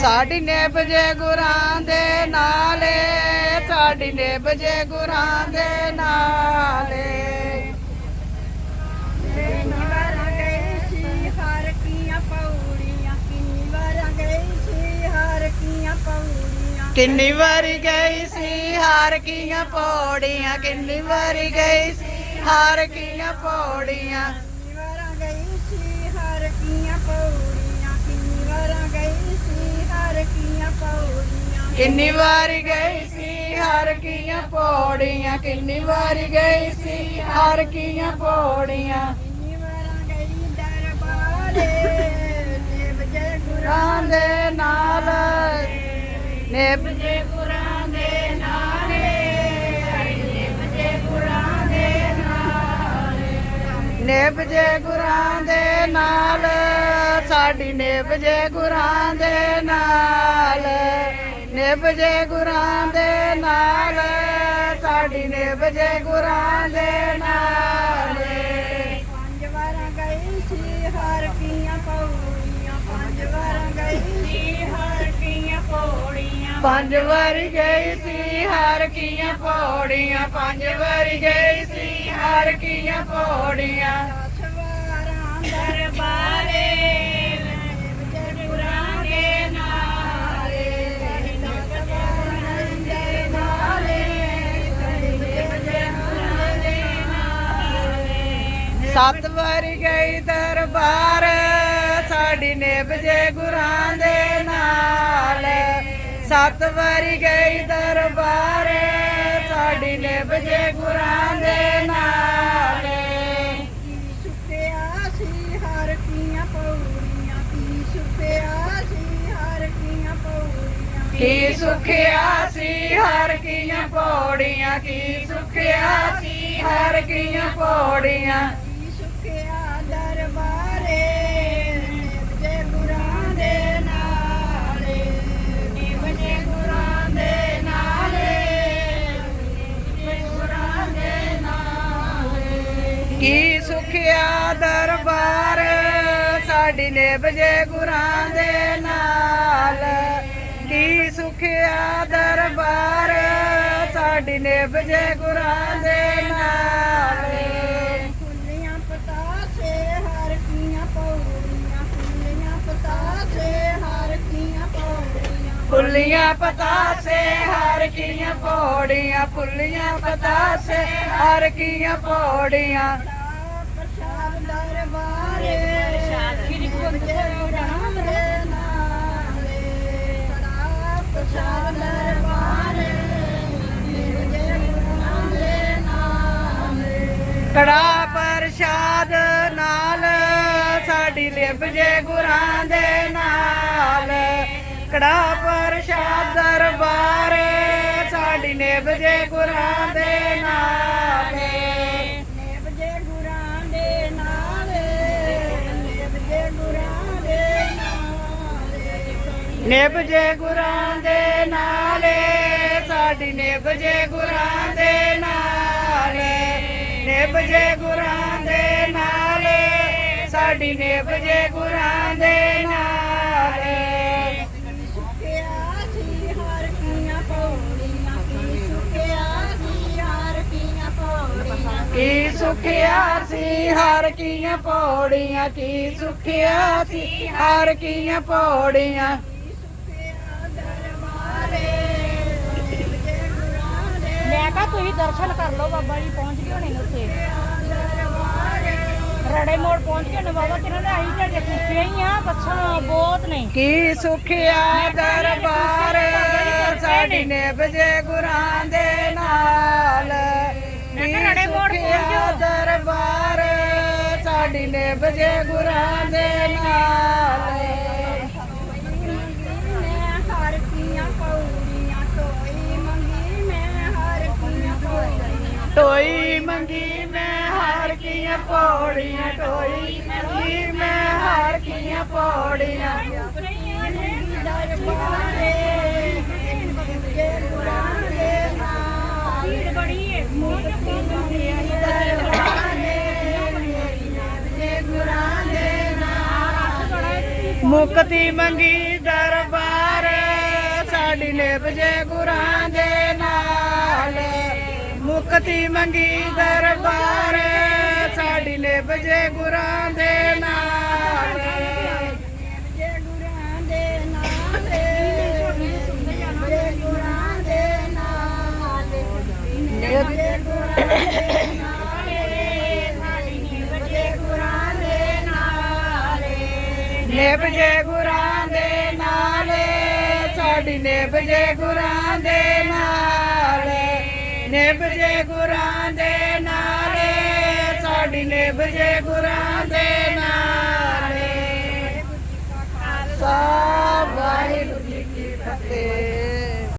ਸਾਡੀ ਨਿਭ ਜੇ ਗੁਰਾਂ ਦੇ ਨਾਲੇ ਸਾਡੀ ਨਿਭ ਜੇ ਗੁਰਾਂ ਦੇ ਨਾਲੇ। ਕਿੰਨੀ ਵਾਰਾਂ ਗਈ ਸੀ ਹਰ ਕੀਆਂ ਪੌੜੀਆਂ ਕਿੰਨੀ ਵਾਰਾਂ ਗਈ ਸੀ ਹਰ ਕੀਆਂ ਪੌੜੀਆਂ। ਪੌੜੀਆਂ ਕਿੰਨੀ ਵਾਰੀ ਗਈ ਸੀ ਹਾਰ ਕੀਆਂ ਪੌੜੀਆਂ। ਕਿੰਨੀ ਵਾਰੀ ਗਈ ਸੀ ਹਾਰ ਕੀਆਂ ਪੌੜੀਆਂ। ਕਿੰਨੀ ਵਾਰਾਂ ਗਈ ਦਰਬਾਰੇ ਜੈ ਗੁਰਾਂ ਦੇ ਨਾਲ। ਨਿਭ ਜੇ ਗੁਰਾਂ ਦੇ ਨਾਲੇ ਜੈ ਗੁਰਾਂ ਦੇ ਨਾਲੇ। ਨਿਭ ਜੇ ਗੁਰਾਂ ਦੇ ਨਾਲ ਸਾਡੀ ਨਿਭ ਜੇ ਗੁਰਾਂ ਦੇ ਨਾਲ। ਨਿਭ ਜੇ ਗੁਰਾਂ ਦੇ ਨਾਲ ਸਾਡੀ ਨਿਭ ਜੇ ਗੁਰਾਂ ਦੇ ਨਾਲ। ਪੰਜ ਵਾਰਾਂ ਗਈ ਸੀ ਹਰ ਕੀਆਂ ਪੌੜੀਆਂ। ਪੰਜ ਵਾਰਾਂ ਗਈ ਸੀ ਹਰ ਕੀਆਂ ਪੌੜੀਆਂ। ਪੰਜ ਵਾਰੀ ਗਈ ਸੀ ਹਾਰ ਕੀਆਂ ਪੌੜੀਆਂ। ਪੰਜ ਵਾਰੀ ਗਈ ਸੀ ਹਾਰ ਕੀਆਂ ਪੌੜੀਆਂ। ਦਸ ਵਾਰਾਂ ਦਰਬਾਰੇ ਸੱਤ ਵਾਰੀ ਗਈ ਦਰਬਾਰ ਸਾਡੀ ਨਿਭ ਜੇ ਗੁਰਾਂ ਦੇ ਨਾਲ। ਸੱਤ ਵਾਰੀ ਗਈ ਦਰਬਾਰ ਸਾਡੀ ਨਿਭ ਜੇ ਗੁਰਾਂ ਦੇ ਨਾਲ। ਕੀ ਸੁੱਕਿਆ ਸੀ ਹਰ ਕੀਆਂ ਪੌੜੀਆਂ ਕੀ ਸੁੱਕਿਆ ਸੀ ਹਰ ਕੀਆਂ ਪੌੜੀਆਂ। ਕੀ ਸੁਖਿਆ ਸੀ ਹਰ ਕੀਆਂ ਪੌੜੀਆਂ ਕੀ ਸੁਖਿਆ ਸੀ ਹਰ ਕੀਆਂ ਪੌੜੀਆਂ। ਦਰਬਾਰ ਸਾਡੀ ਨਿਭ ਜੇ ਗੁਰਾਂ ਦੇ ਨਾਲ। ਕੀ ਸੁਖਿਆ ਦਰਬਾਰ ਸਾਡੀ ਨਿਭ ਜੇ ਗੁਰਾਂ ਦੇ ਨਾਲ। ਫੁੱਲੀਆਂ ਪਤਾਸੇ ਹਰ ਕੀਆਂ ਪੌੜੀਆਂ। ਫੁੱਲੀਆਂ ਪਤਾਸੇ ਹਰ ਕੀਆਂ ਪੌੜੀਆਂ। ਫੁੱਲੀਆਂ ਪਤਾਸੇ ਹਰ ਕੀਆਂ ਪੌੜੀਆਂ। ਫੁੱਲੀਆਂ ਪਤਾਸੇ ਹਰ ਕੀਆਂ ਪੌੜੀਆਂ। ਦਰਬਾਰੇ ਜੈ ਗੁਰਾਂ ਦੇ ਨਾਲੇ ਕੜਾ ਪ੍ਰਸ਼ਾਦ ਦਰਬਾਰੇ ਗੁਰਾਂ ਦੇ ਨਾਲੇ ਕੜਾ ਪ੍ਰਸ਼ਾਦ ਨਾਲ ਸਾਡੀ ਲਿਬ ਜੇ ਗੁਰਾਂ ਦੇ ਨਾਲ। ਕੜਾ ਪ੍ਰਸ਼ਾਦ ਦਰਬਾਰੇ, ਸਾਡੀ ਨਿਭ ਜੇ ਗੁਰਾਂ ਦੇ ਨਿਭ ਜੇ ਗੁਰਾਂ ਦੇ ਨਾਲ ਸਾਡੀ ਨਿਭ ਜੇ ਗੁਰਾਂ ਦੇ ਨਾਲ। ਨਿਭ ਜੇ ਗੁਰਾਂ ਦੇ ਨਾਲ ਸਾਡੀ ਨਿਭ ਜੇ ਗੁਰਾਂ ਦੇ ਨਾਲ। ਸੁੱਕਿਆ ਸੀ ਹਰ ਕੀਆਂ ਪੌੜੀਆਂ ਕੀ ਸੁੱਕਿਆ ਸੀ ਹਰ ਕੀਆਂ ਪੌੜੀਆਂ। ਕੀ ਸੁਖਿਆ ਸੀ ਹਰ ਕੀਆਂ ਪੌੜੀਆਂ ਕੀ ਸੁਖਿਆ ਸੀ ਹਰ ਕੀਆਂ ਪੌੜੀਆਂ। ਮੈਂ ਕਹਾ ਤੁਸੀਂ ਦਰਸ਼ਨ ਕਰ ਲਓ ਬਾਬਾ ਜੀ ਪਹੁੰਚ ਗਏ ਹੋਣੇ ਨੇ ਉੱਥੇ। ਰੜੇ ਮੋੜ ਪਹੁੰਚ ਗਏ ਨੇ ਬਾਬਾ ਕਿਹਨਾਂ ਦੇ ਅਸੀਂ ਤੁਹਾਡੇ ਪੁੱਛਿਆ ਹੀ ਆ ਬੱਸਾਂ ਬਹੁਤ ਨੇ। ਕੀ ਸੁਖਿਆ ਦਰਬਾਰ ਸਾਡੀ ਨਿਭ ਜੇ ਗੁਰਾਂ ਦੇ ਨਾਲ। ਕੀ ਰੜੇ ਮੋੜ ਸੁਖਿਆ। ਦਰਬਾਰ ਸਾਡੀ ਨਿਭ ਜੇ ਗੁਰਾਂ ਦੇ ਨਾਲ। ਟੋਈ ਮੈਂ ਹਾਰ ਕੀਆਂ ਪੌੜੀਆਂ ਟੋਈ ਮੰਗੀ ਮੈਂ ਹਾਰ ਕੀਆਂ ਪੌੜੀਆਂ। ਦਰਬਾਰੇ ਜੇ ਗੁਰਾਂ ਦੇ ਨਾਲ ਭੀੜ ਮੁਕਤੀ ਮੰਗੀ ਦਰਬਾਰ, ਸਾਡੀ ਨਿਭ ਜੇ ਗੁਰਾਂ ਦੇ ਮੁਕਤੀ ਮੰਗੀ ਦਰਬਾਰ, ਸਾਡੀ ਨਿਭ ਜੇ ਗੁਰਾਂ ਦੇ ਨਾਲ। ਜੇ ਗੁਰਾਂ ਦੇ ਨਾਲੇ ਜੇ ਗੁਰਾਂ ਦੇ ਨਾਲੇ ਜੇ ਗੁਰਾਂ ਦੇ ਨਾਲੇ ਸਾਡੀ ਨੀਵ ਜੇ ਗੁਰਾਂ ਦੇ ਨਾਲੇ। ਨਿਭਜੇ ਗੁਰਾਂ ਦੇ ਨਾਲੇ ਸਾਡੀ ਨਿਭਜੇ ਗੁਰਾਂ ਦੇ ਨਾਲੇ।